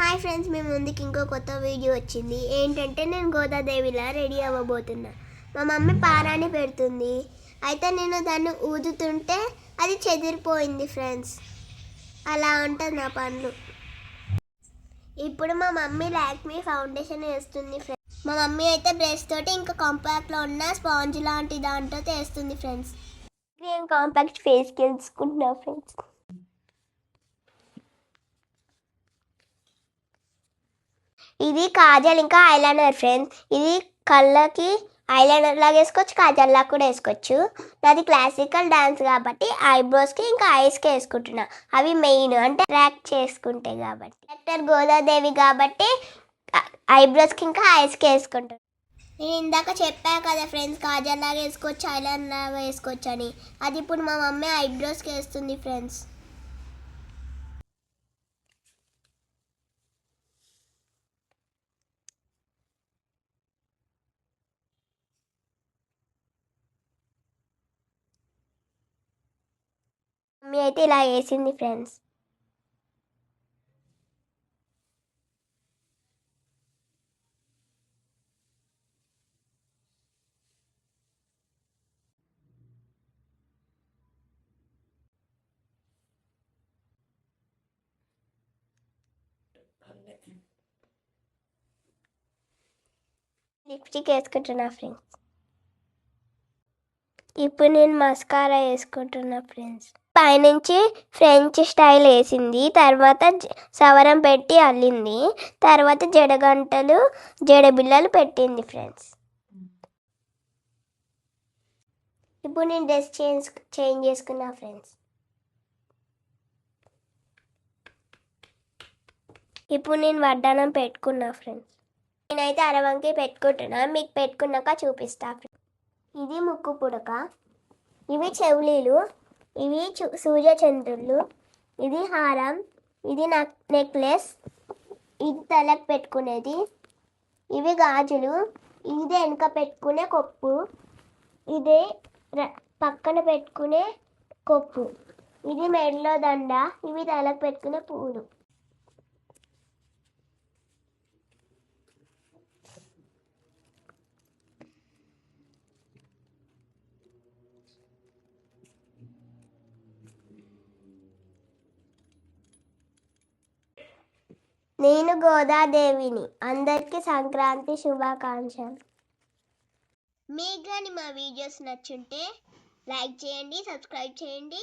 Hi friends మీ ముందుకి ఇంకో కొత్త వీడియో వచ్చింది. ఏంటంటే నేను గోదాదేవిలా రెడీ అవ్వబోతున్నా. మా మమ్మీ పారాని పెడుతుంది. అయితే నేను దాన్ని ఊదుతుంటే అది చెదిరిపోయింది ఫ్రెండ్స్ అలా ఉంటుంది నా పనులు. ఇప్పుడు మా మమ్మీ లాక్మీ ఫౌండేషన్ వేస్తుంది ఫ్రెండ్స్ మా మమ్మీ అయితే బ్రష్ తోటి ఇంకా కాంపాక్ట్లో ఉన్న స్పాంజ్ లాంటి దాంతో వేస్తుంది ఫ్రెండ్స్ నేను కాంపాక్ట్ ఫేస్కి వేసుకుంటున్నా ఫ్రెండ్స్ ఇది కాజల్ ఇంకా ఐలైనర్ ఫ్రెండ్స్ ఇది కళ్ళకి ఐలైనర్ లాగా వేసుకోవచ్చు కాజల్ లాగా కూడా వేసుకోవచ్చు. నాది క్లాసికల్ డాన్స్ కాబట్టి ఐబ్రోస్కి ఇంకా ఐస్కి వేసుకుంటున్నా. అవి మెయిన్ అంటే ట్రాక్ చేసుకుంటే కాబట్టి. యాక్టర్ గోదాదేవి కాబట్టి ఐబ్రోస్కి ఇంకా ఐస్కి వేసుకుంటాను నేను ఇందాక చెప్పా కదా ఫ్రెండ్స్ కాజల్ లాగా వేసుకోవచ్చు ఐలైనర్ లాగా వేసుకోవచ్చు అని. అది ఇప్పుడు మా మమ్మీ ఐబ్రోస్కి వేస్తుంది ఫ్రెండ్స్ మమ్మీ అయితే ఇలా వేసింది ఫ్రెండ్స్. లిప్స్టిక్ వేసుకుంటున్నా ఫ్రెండ్స్. ఇప్పుడు నేను మస్కారా వేసుకుంటున్నా ఫ్రెండ్స్. పైనుంచి ఫ్రెంచ్ స్టైల్ వేసింది. తర్వాత సవరం పెట్టి అల్లింది. తర్వాత జడగంటలు జడబిళ్ళలు పెట్టింది ఫ్రెండ్స్. ఇప్పుడు నేను డ్రెస్ చేంజ్ చేంజ్ చేసుకున్నా ఫ్రెండ్స్. ఇప్పుడు నేను వడ్డానం పెట్టుకున్నా ఫ్రెండ్స్. నేనైతే అరవంకి పెట్టుకుంటున్నా. మీకు పెట్టుకున్నాక చూపిస్తా ఇది ముక్కు పుడక. ఇవి చెవులీలు. ఇవి సూర్యచంద్రులు. ఇది హారం ఇది నక్ నెక్లెస్ ఇది తలకు పెట్టుకునేది. ఇవి గాజులు ఇది వెనక పెట్టుకునే కొప్పు ఇది ర- పక్కన పెట్టుకునే కొప్పు. ఇది మెడలో దండ ఇవి తలకు పెట్టుకునే పూలు. నేను గోదాదేవిని. అందరికీ సంక్రాంతి శుభాకాంక్షలు. మీకు కానీ మా వీడియోస్ నచ్చుంటే లైక్ చేయండి సబ్స్క్రైబ్ చేయండి.